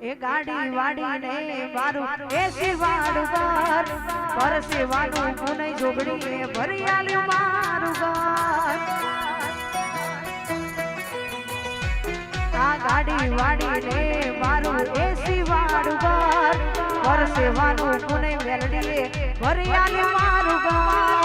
એ ગાડી વાડીને મારું એસી વાળું ઘર. પરસેવાનું પુનઈ જોગણીએ ભરી આલ્યું મારું ઘર. આ ગાડી વાડીને મારું એસી વાળું ઘર. પરસેવાનું પુનઈ મેલડીએ ભરી આલ્યું મારું ઘર.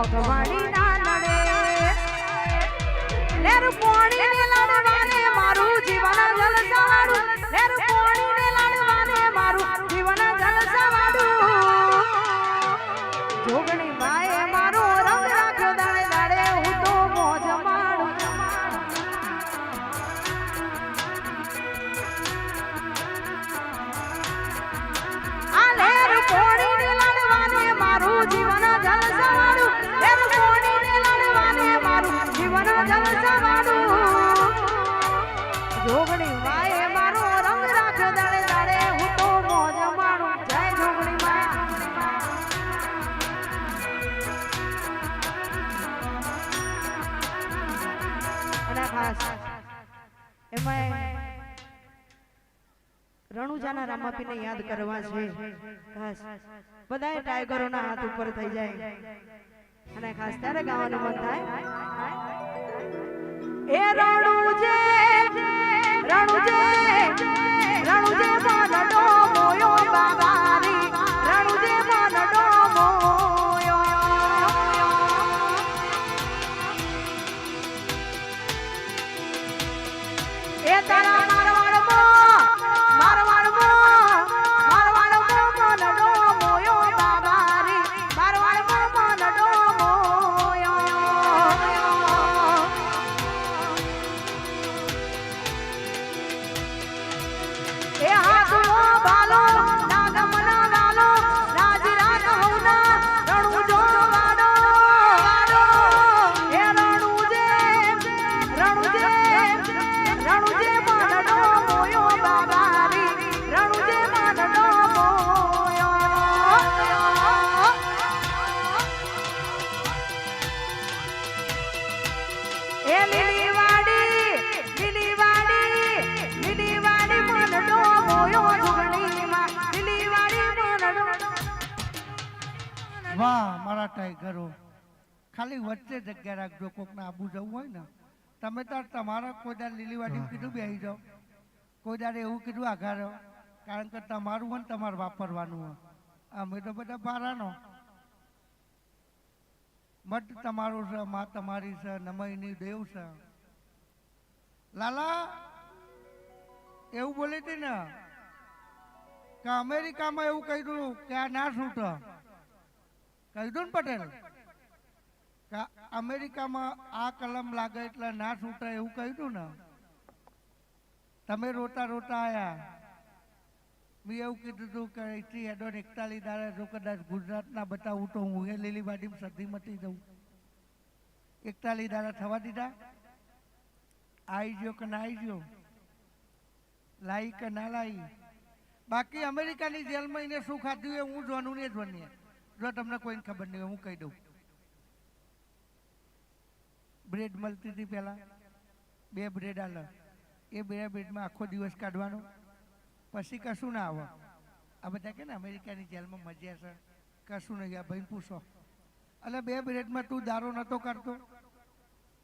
ન મોઘવાડી ના નડે લેર પોણી રણુજાના રામાપીને યાદ કરવા છે ખાસ બધાય ટાઈગરોના હાથ ઉપર થઈ જાય અને ખાસ ત્યારે ગાવાનું મન થાય એ રણુજે રણુજે મનડો મોયો બાબારી મારા ટાઈગરો ખાલી વચ્ચે જગ્યા રાખજો, કોકને આબુ જવું હોય ને, તમે તાર તમારા કોઈ લીલીવાડી કીધું બેસી જાઓ. કોઈ એવું કીધું આઘારો કારણ કે તમારું હોય ને તમારે વાપરવાનું હોય. અમે તો બધા બારાનો મઠ તમારું છે, માં તમારી છે, નમયની દેવ છે. લાલા, એવું બોલી હતી ને, કે અમેરિકામાં એવું કહ્યું કે આ ના છૂટે. કહ્યું ને પટેલ અમેરિકામાં આ કલમ લાગે એટલે ના છૂટે એવું કહ્યું ને? તમે રોતા રોતા આવ્યા મેં એવું કીધું હતું કે અહીંથી હેડોન એકતાલી દાડા, જો કદાચ ગુજરાતના બતાવું તો હું એ લીલી વાડીમાં સધી મટી જઉં. એકતાલીસ દાડા થવા દીધા. આવી ગયો કે ના આવી ગયો? લાઈ કે ના લાઈ? બાકી અમેરિકાની જેલમાં એને શું ખાધું એ હું જોવાનું ને જોની. જો તમને કોઈને ખબર નહીં હું કહી દઉં. બ્રેડ મળતી હતી પહેલાં. બે બ્રેડ આલે એ બે બ્રેડમાં આખો દિવસ કાઢવાનો. પછી કશું ના આવે. આ બધા કે ને, અમેરિકાની જેલમાં મજા છે. કશું નહીં. આ ભાઈ પૂછો. એટલે બે બ્રેડમાં તું દારૂ નહોતો કરતો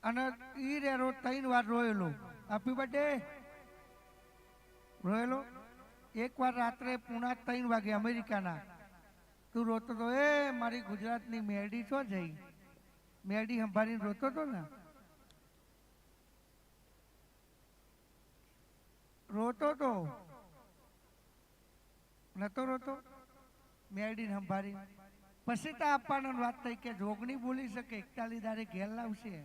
અને એ રે ત્રણ વાર રોયેલો. Happy birthday રોયેલો? એક વાર રાત્રે પુણા ત્રણ વાગે અમેરિકાના. તું રોતો તો, એ, મારી ગુજરાતની મેરડી છો જઈ? મેરડી સંભાળીને રોતો તો ને? રોતો તો. નતો રોતો. મેરડીને સંભાળી પછી તો આપવાનો વાત થઈ કે જોગણી બોલી શકે, એકતાલી દારે ઘેર લાવશે.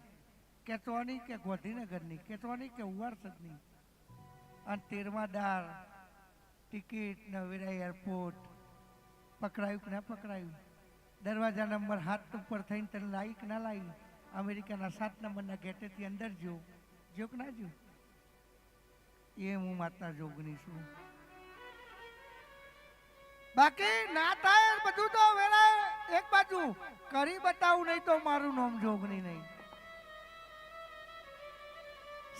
કે ચોની કે ગોધીનગરની, કે ચોની કે ઉવારસદની અને તેરમા દાર ટિકિટ નવેરા એરપોર્ટ પકડાયું કે ના પકડાયું? દરવાજા નંબર હાથ ઉપર થઈને તને લાવી કે ના લાવી અમેરિકાના સાત નંબરના ગેટેથી અંદર જો. જો કે ના જો? એ હું માતા જોગની છું. બાકી ના થાય બધું તો વેલા એક બાજુ. કરી બતાવું નહીં તો મારું નામ જોગણી નહીં.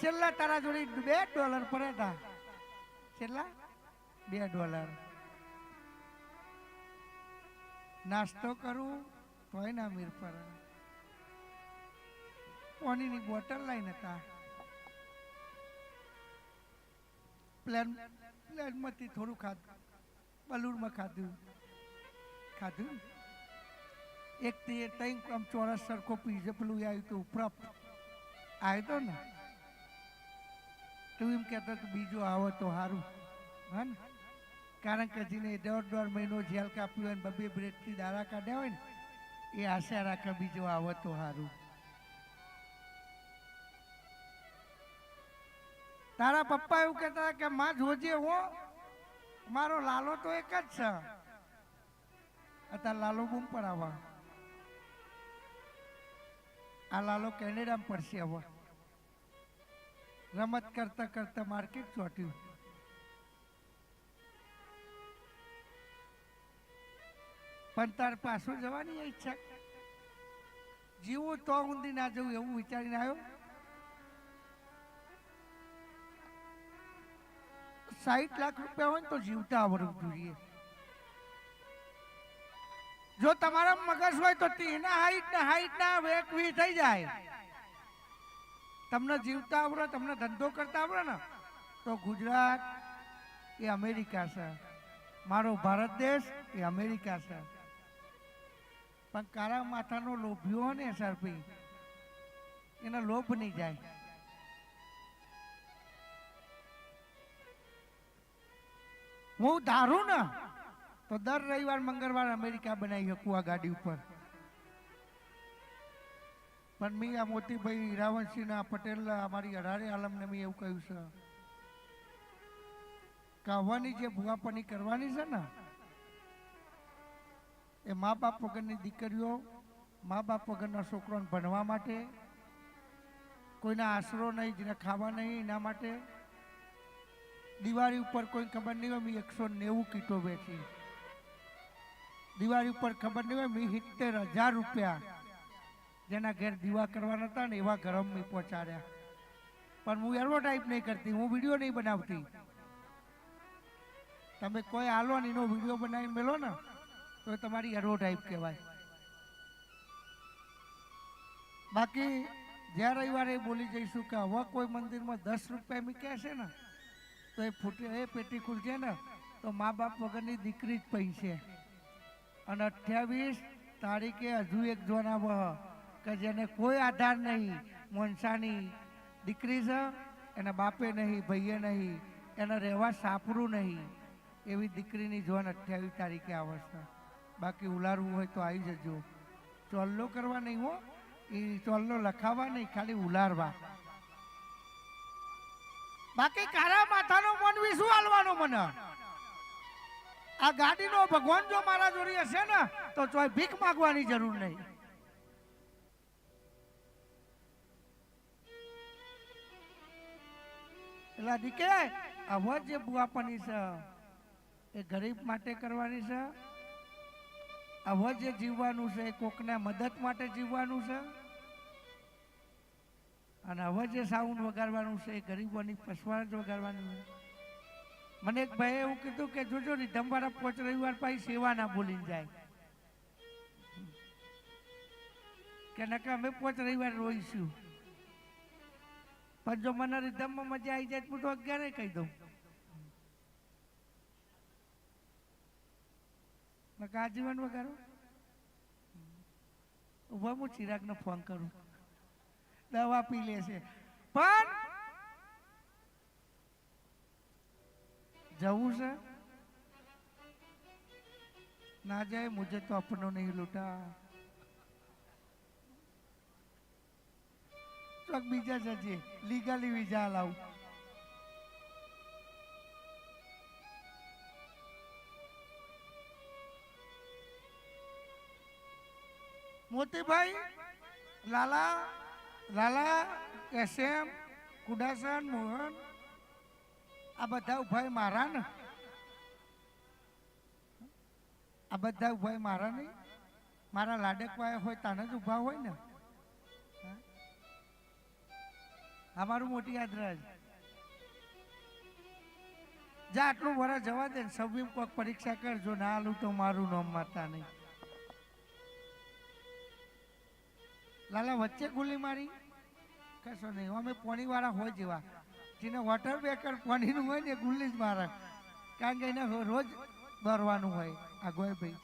છેલ્લા તારા જોડે બે ડોલર પડ્યા હતા છેલ્લા? બે ડોલર. નાસ્તો કરું, તોય ના મીર પાણીની બોટલ લઈને હતા પ્લેન, પ્લેનમાંથી થોડું ખાધું બલૂરમાં ખાધું. ખાધું? એક તે તઈ આમ ચોરસ સરખો પીઝે પેલું આવ્યું હતું પ્રપ આવ્યો તો ને? તું એમ કહેતો બીજું આવો તો સારું હા ને કારણ કે જેને દોઢ દોઢ મહિનો જેલ કાપ્યું હોય બબે બ્રેડથી દારા કાઢ્યા હોય ને, એ આશા રાખે બીજો આવે તો સારું તારા પપ્પા એવું કહેતા કે, માં જોજે હો, મારો લાલો તો એક જ છે. અત્યારે લાલો બૂમ પર આવા. આ લાલો કેનેડામાં પડશે આવા રમત કરતા કરતા માર્કેટ ચોટ્યું. પણ તાર પાછું જવાની ઈચ્છા. જીવું તો ઊંધી ના જવું એવું વિચારીને આવ્યો. સાઠ લાખ રૂપિયા હોય તો જીવતા આવડવું જોઈએ. જો તમારા મગજ હોય તો તેના હાઈટ ને હાઈટ ના વેકવી થઈ જાય. તમને જીવતા આવડે, તમને ધંધો કરતા આવડે ને, તો ગુજરાત એ અમેરિકા છે. મારો ભારત દેશ એ અમેરિકા છે. પણ કાળા માથાનો લોભ્યો હોય ને સરપી. એનો લોભ નહીં જાય. હું ધારું ને, તો દર રવિવાર મંગળવાર અમેરિકા બનાવી શકું આ ગાડી ઉપર. પણ મેં આ મોતીભાઈ હીરાવંશીના પટેલ અમારી અઢારે આલમને મેં એવું કહ્યું છે. કાવાની જે ભૂવાપણી કરવાની છે ને એ મા બાપ વગરની દીકરીઓ, મા બાપ વગરના છોકરોને ભણવા માટે, કોઈના આશરો નહીં, જેને ખાવા નહીં, એના માટે દિવાળી ઉપર કોઈ ખબર નહીં હોય, મેં એકસો નેવું કીટો વેચી. દિવાળી ઉપર ખબર નહીં હોય, મેં સિત્તેર હજાર રૂપિયા જેના ઘેર દીવા કરવાના હતા ને એવા ગરમ મેં પહોંચાડ્યા. પણ હું એડવર્ટાઈઝ નહીં કરતી, હું વીડિયો નહીં બનાવતી. તમે કોઈ આલો ને એનો વીડિયો બનાવીને મેલો ને તો તમારી એડવર્ટાઈઝ કહેવાય. બાકી જ્યાં રવિવારે બોલી જઈશું કે હવે કોઈ મંદિરમાં દસ રૂપિયા મેં કહેશે ને, તો એ ફૂટી, એ પેટી ખુલશે ને, તો મા બાપ વગરની દીકરી જ પૈસે. અને અઠ્યાવીસ તારીખે હજુ એક જોના કે જેને કોઈ આધાર નહીં, મોનસાની દીકરી છે, એના બાપે નહીં, ભાઈએ નહીં, એને રહેવા સાપરું નહીં, એવી દીકરીની જોન અઠ્યાવીસ તારીખે આવશે. બાકી ઉલારવું હોય તો આવી જજો. ચોલ્લો કરવા નહીં હો. એ ચોલ્લો લખાવા નહીં, ખાલી ઉલારવા. બાકી કારા માથાનો મનવી શું હાલવાનો મને. આ ગાડીનો ભગવાન જો મારા જોડી હશે ને, તો ચોય ભીખ માગવાની જરૂર નહીં. એટલે દીકે આવો જે બુઆપણી છે. એ ગરીબ માટે કરવાની છે. આવો જે જીવવાનું છે એ કોકના મદદ માટે જીવવાનું છે. અને હવે જે સાઉન્ડ વગાડવાનું છે, ગરીબોની પસવાડ વગાડવાનું છે મને એક ભાઈએ એવું કીધું કે, જોજો રીધમવાળા પોચ રવિવાર પછી સેવા ના ભૂલી જાય. કે નકા અમે પોચ રવિવાર રોઈશું. પણ જો મને રીધમમાં મજા આવી જાય તો અગિયારે કહી દઉં. કાજીવન વગાડો ઊભા હું ચિરાગને ફોન કરું. દવા પી લેશે પણ જવું છે? ના જાય, મુજે તો અપનો નહીં લૂટા. બીજા જજે લીગલી વિઝા લાવું. મોતીભાઈ, લાલા લાલા, એસએમ, કુડાસન, મોહન, આ બધા ઉભાઈ મારા ને? આ બધા ઉભાઈ મારા નહીં? મારા લાડકવાય હોય, તાને જ ઊભા હોય ને? અમારું મોટી યાદ યાદરાજ જા, આટલું વરસ જવા દે ને કોઈક કોક પરીક્ષા કરજો, ના આલું તો મારું નામ માતા નહીં લાલા, વચ્ચે ગુલી મારી? કશો નહીં, અમે પોણી વાળા હોય જેવા. જેને વોટર બેકર પોણીનું હોય ને ગુલ્લી જ મારે. કારણ કે એને રોજ દોરવાનું હોય, આ ગોયભાઈ.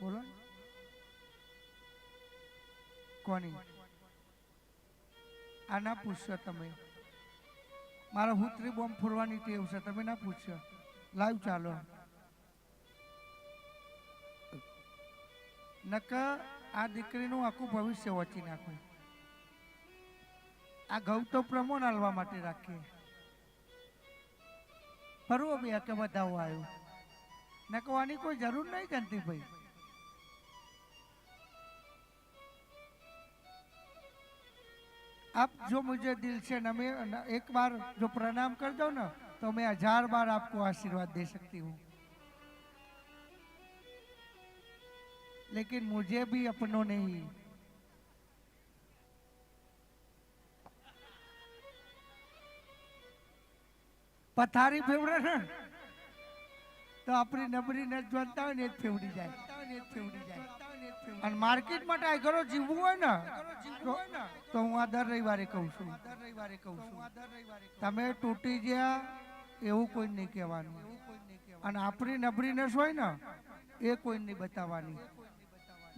બોલો કોની? આ ના પૂછશો તમે. મારા હુતરી બોમ્બ ફોડવાની ટેવ છે, તમે ના પૂછશો. લાઈવ ચાલો. નક આ દીકરીનું આખું ભવિષ્ય વચી નાખું આ ઘઉં તો પ્રમોણ હાલવા માટે રાખીએ ફરવો બે કે બધાઓ આવ્યું ને કહેવાની કોઈ જરૂર નહીં જનતી ભાઈ आप जो मुझे दिल से नमे न- एक बार जो प्रणाम कर दो ना तो मैं हजार बार आपको आशीर्वाद दे सकती हूँ लेकिन मुझे भी अपनों नहीं પથારી ફેવડે ને તો આપણી નબળી ન જોતા હોય ને એ જ ફેવડી જાય એ જ ફેવડી જાય અને માર્કેટ માટે આ ઘરો જીવવું હોય ને તો તો હું આ દર રવિવારે કહું છું દર રવિવારે કહું છું તમે તૂટી ગયા એવું કોઈ નહીં કહેવાનું અને આપણી નબળીનેસ હોય ને એ કોઈ નહીં બતાવવાની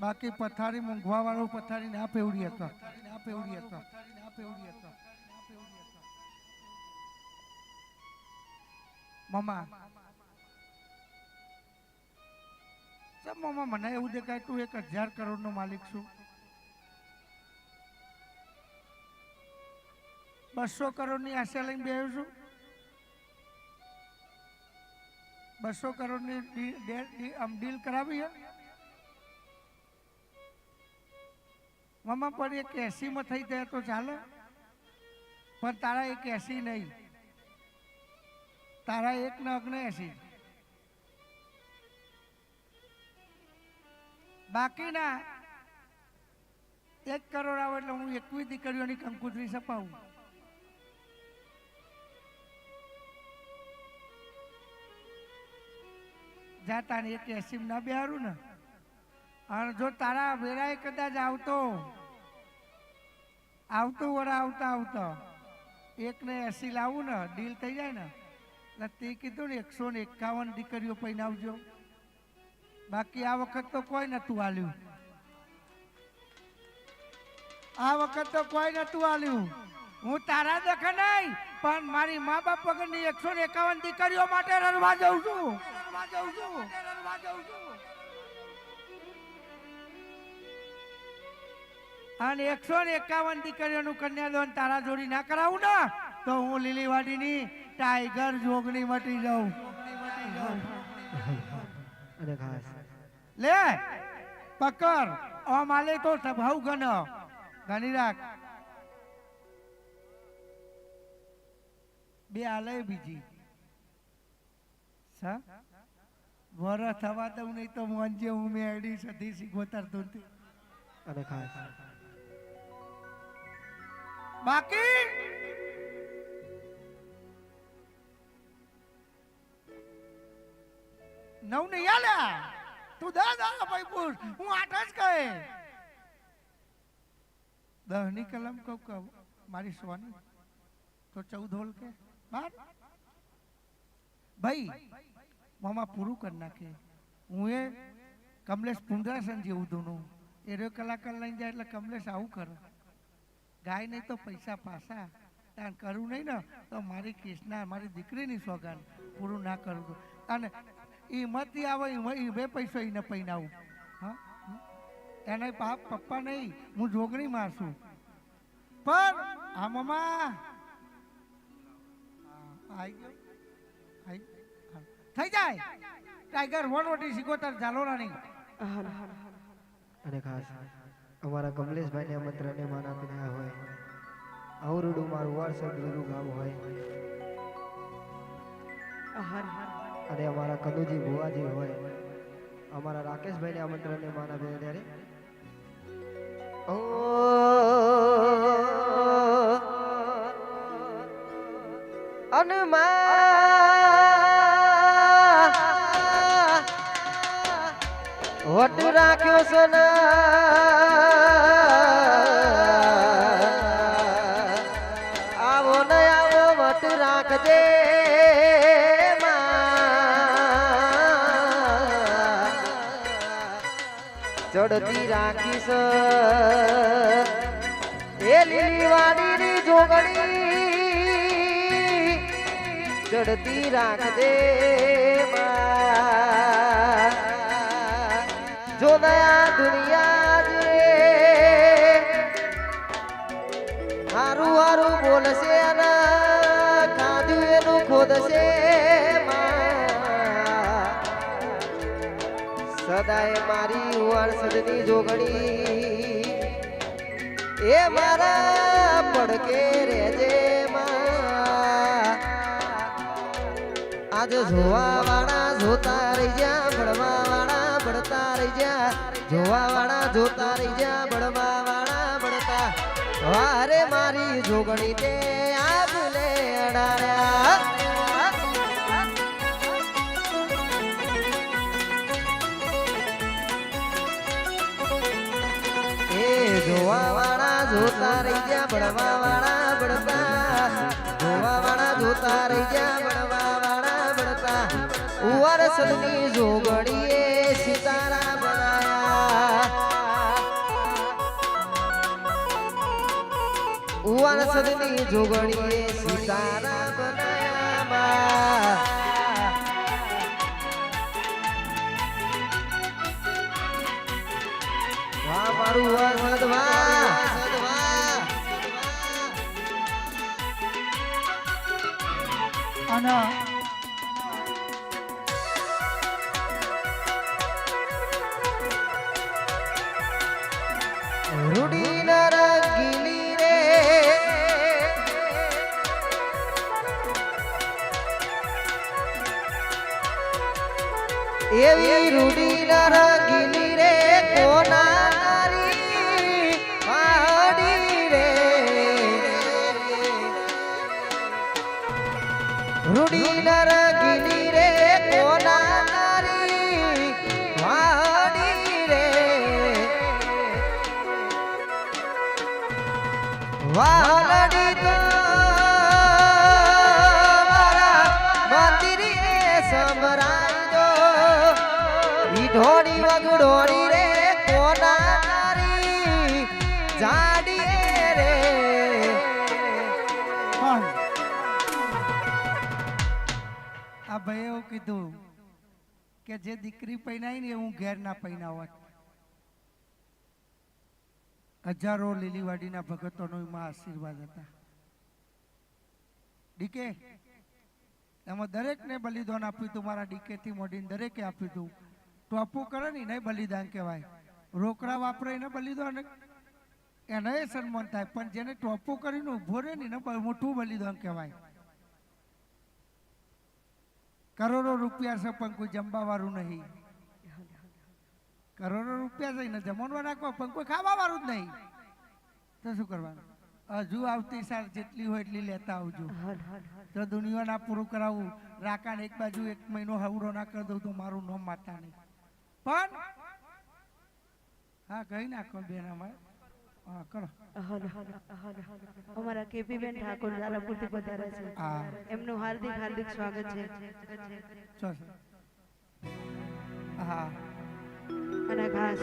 બાકી પથારી મૂંઘવા વાળો પથારી ના પેવડી હતો. ના પેવડી હતો ના પેવડી હતો મમા સર મમ્મા, મને એવું દેખાય તું એક હજાર કરોડ નો માલિક છું. બસો કરોડની આશા લઈને બેહ્યો છું. બસો કરોડની ડી- ડે- ડી- આમ ડીલ કરાવી મમ્મા, પણ એક એસીમાં થઈ જાય તો ચાલે. પણ તારા એક એસી નહીં. તારા એક ને અગ્ન એસી બાકીના એક કરોડ આવે એટલે હું એકવીસ દીકરીઓની કંકુતરી સપાવું. જાતા ને એક એસીમ ના બેહારું ને. અને જો તારા વેરાય કદાચ આવતો, આવતું વરા આવતા આવતા એક ને એસી લાવું ને ડીલ થઈ જાય ને, એટલે તે કીધું ને, એકસો ને એકાવન દીકરીઓ પહેરાવજો બાકી આ વખત તો કોઈ નતું આલ્યું. આ વખત તો કોઈ નતું આલ્યું. હું તારા દેખે નહીં, પણ મારી મા બાપ વગરની એકસો ને એકાવન દીકરીઓ માટે રડવા જઉં છું રડવા જઉં છું રડવા જઉં છું. અને એકસો ને એકાવન દીકરીઓનું કન્યાદાન તારા જોડી ના કરાવું ને તો હું લીલીવાડીની ટાઈગર જોગણી મટી જાઉં. લે પકડ. ઓ માલે તો સભાવ ગણ ગણી રાખ. બે આલે બીજી. સા? વર થવા દઉં નહીં તો મોંજે હું મેળી સધી શીખવતર તો અરે ખાસ. બાકી? નવ નહીં આલ્યા? તું દસ આ ભાઈ પૂછ. હું આઠ જ કહે દસની કલમ કહું કે મારી સોની? તો ચૌદ હોલ કે? બાર? ભાઈ મામા પૂરું કરી નાખે. હું એ કમલેશ પુંદરાસન જેવું દોનું એ કલાકાર લઈને જાય એટલે કમલેશ આવું કરે. ગાય નહીં તો પૈસા પાસા તાન કરવું નહીં ને તો મારી કેસના મારી દીકરીની સોગાન પૂરું ના કરું તો. અને એ મતી આવે એ બે પૈસો એને પહેરાવું હા? એને બાપ પપ્પા નહીં હું જોગણી મારશું પણ આ મમા ગયો. હા. થઈ જાય. ટાઈગર વન વટી સિકોતર ઝાલોરા નહીં અને ખાસ. અમારા કમલેશભાઈને આમંત્રણને માન આપીને આવ્યા હોય. આવરડું મારું વારસદ લીલું ગામ હોય. અને અમારા કનુજી ભુવાજી હોય. અમારા રાકેશભાઈને આમંત્રણને માન આપીને ત્યારે ઓ અનુમા વટ રાખ્યો સોના વટ રાખજે ચડતી રાખીશ એ લીલી વાડીની જોગણી ચડતી રાખજે. જો નયા દુનિયા જે હારું હારું બોલશે એનું સદાય મારી વરસદની જોગણી. એ મારા પડકે રેજે આજ જોવા વાળા જોતા રહી ગયા ભણવા વાળા ભણતા રહી ગયા જોવા વાળા જોતા રહી ગયા ભણવા વાળા ભણતા. વારે મારી જોગણી તે આપને અડાડ્યા. જોતા રહી ગયા ભણવા વાળા ભણતા જોવા વાળા જોતા રહી ગયા ભણવા વાળા ભણતા ઉવાર જોગડીએ સિતારા બનાયા. ઉવાર સદની જોગણીએ સિતારા બનાયા મારું અને રૂડી રંગીલી રે એવી રૂડી ઢોળી વગડોળી રે, કોના તારી જાડી રે. પણ આ ભાઈ એવું કીધું કે જે દીકરી પહેરાય ને હું ઘેર ના પહેરાવત હજારો લીલીવાડીના ભગતોનો એમાં આશીર્વાદ હતા. ડીકે? એમાં દરેકને બલિદાન આપ્યું હતું, મારા ડીકેથી મોડીને દરેકે આપ્યું હતું. ટોપું કરે ને એને બલિદાન કહેવાય. રોકડા વાપરે એને બલિદાન. એને સન્માન થાય, પણ જેને ટોપું કરીને ઊભો રહે ને એને મોટું બલિદાન કહેવાય. કરોડો રૂપિયા છે, પણ કોઈ જમવા વાળું નહીં. કરોડો રૂપિયા છે ને જમણવા નાખવા, પણ કોઈ ખાવા વાળું જ નહીં. તો શું કરવાનું? હજુ આવતી સાર જેટલી હોય એટલી લેતા આવજો. તો દુનિયા ના પૂરું કરાવું. રાકાને એક બાજુ એક મહિનો હવડો ના કરી દઉં તો મારું નામ માતા નહીં. પણ હા કહી નાખો બેન અમારે. હા કરો. અમારા કેપી બેન ઠાકોર ઝાલાપુરથી પધારે છે. એમનું હાર્દિક હાર્દિક સ્વાગત છે. હા. અને ખાસ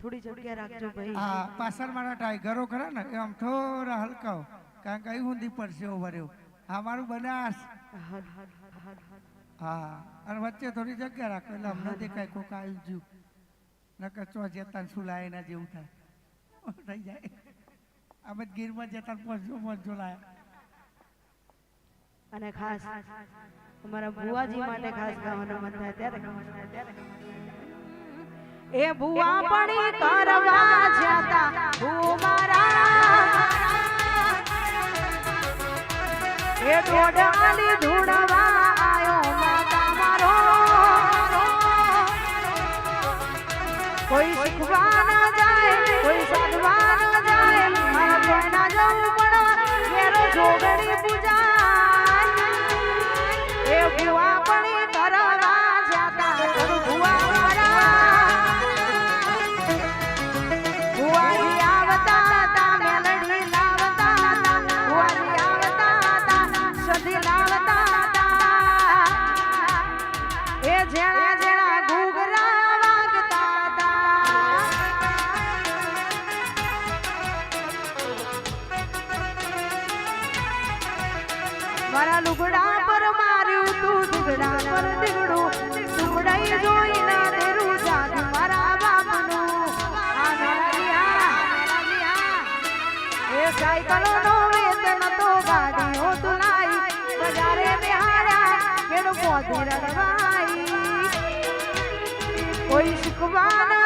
થોડી જગ્યા રાખજો ભાઈ. હા પાછળ મારા ટાઈગરો ખરા ને આમ થોડા હલકાઓ. કારણ કે અહીં ઊંધી પડશે ઉભર્યો મારું બનાસ. હા અને વચ્ચે થોડી જગ્યા રાખો એટલે અમને દેખાય કોક આવી ગયું. નકર ચો જતા સુલાય એના જેવું થાય. થઈ જાય. અમે ગીરમાં જતા પહોંચજો પહોંચજો લાયા. અને ખાસ અમારા ભુવાજી માટે ખાસ ગાવાનું મન થાય ત્યારે એ ભુવા પણી કરવા જતા ભૂમારા એ ગોડાલી ધૂળવા આયો માતા મારો. કોઈ શીખવા ગાડીઓ તુલાઈ બજારે બેહાડ્યા કેડો પોતી રડવાઈ કોઈ શીખવા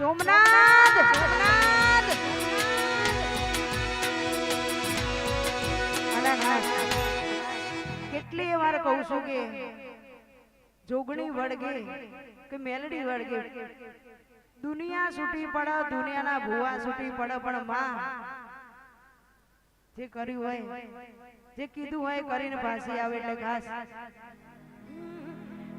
સોમનાથ! સોમનાથ! કેટલી વાર કહું છું કે જોગણી વળગે કે મેલડી વળગે. દુનિયા છૂટી પડે દુનિયાના ભુવા છૂટી પડે પણ માં જે કર્યું હોય જે કીધું હોય કરીને પાછી આવે એટલે ખાસ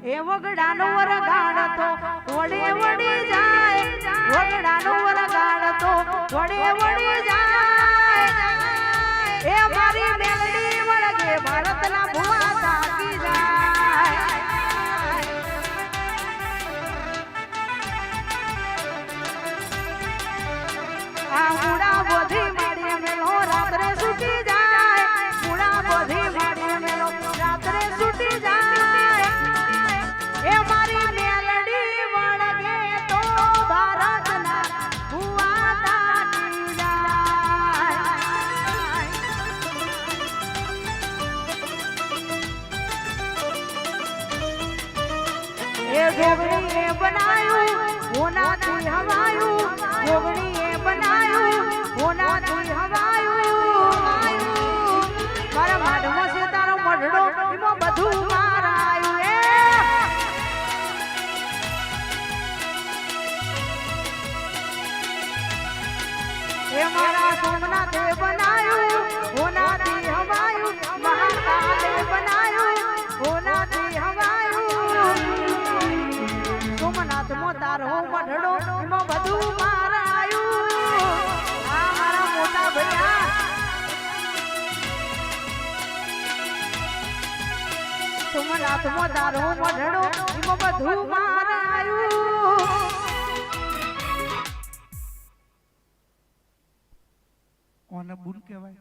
એ વગડાનો વરગાડ તો વડે વડી જાય, વગડાનો વરગાડ તો વડે વડી જાય. એ મારી મેલડી વળગે ભારતના ભુવા તાકી જાય. આ ઉડા એ જોગણી બનાયું હું નાથી હવાયું જોગણી કોને બુન કહેવાય?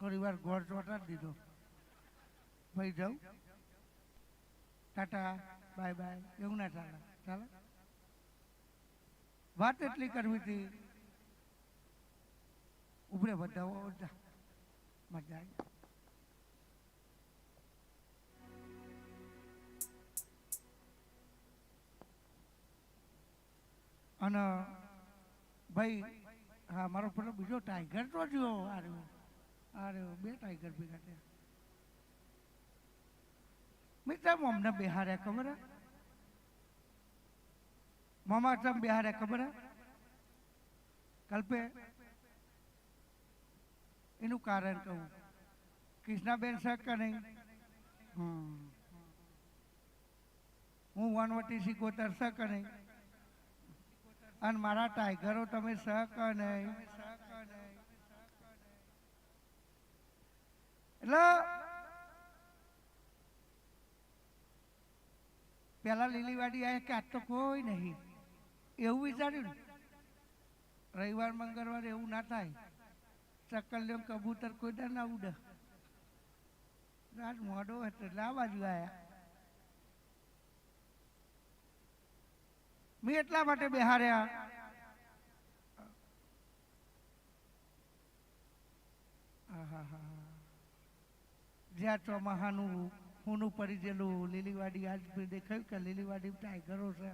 થોડી વાર ગોળ ચોટા દીધો. ભાઈ જાઉં? Tata, bye bye. એવું ના ચાલે. ચાલે? વાત એટલી કરવી હતી. ઉભરે બધા મજા આવી. અને ભાઈ, હા, મારો પેલો બીજો ટાઈગર તો જો આર્યો આર્યો બે ટાઈગર ભેગા થયા. મિત્ર મમને બિહાર્યા ખબર મામા તમે બિહાર્યા ખબર કલ્પે, એનું કારણ કહું. કૃષ્ણાબેન કે નહીં? હું વનવટી શીખોતર કે નહીં? અને મારા ટાઈગરો તમે સહક નહીં. એટલે પેલા લીલીવાડી આ કે તો કોઈ નહીં. એવું વિચાર્યું ને. રવિવાર, મંગળવાર એવું ના થાય. ને કબૂતર કોઈ ના ઉડે. રાજ મોડો હતો એટલે આ બાજુ આવ્યા મેં એટલા માટે બેહાર્યા. જ્યાં ચોમાહાનું ખૂનું પડી ગયેલું, લીલીવાડી આજ દેખાયું કે લીલીવાડી ટાઈગરો છે.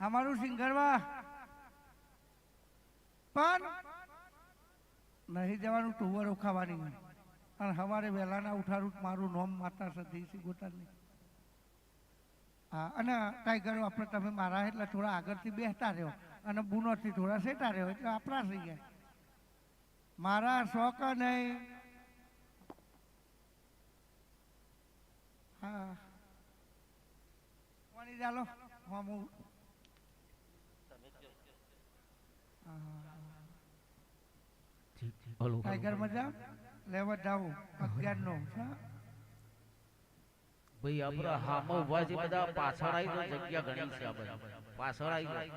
અમારું સિંગરવા પણ નહીં જવાનું ટુવરો ખાવાની. અને સવારે વહેલાના ઉઠાડું મારું નોમ માતા સતી સિગોતરની હા અને ટાઈગર આપણે તમે મારા એટલે થોડા આગળથી બેસતા રહ્યો અને બુનોથી થોડા સેટા રહ્યો એટલે આપણા થઈ ગયા મારા શોખ નહીં હા. કોની ચાલો હું હું ટાઈગર મજા? લેવા જાઉં અગિયાર નો ભાઈ આપણે હામો બધા પાછળ આવી જગ્યા ઘણી છે આ બધી. પાછળ આવી જાય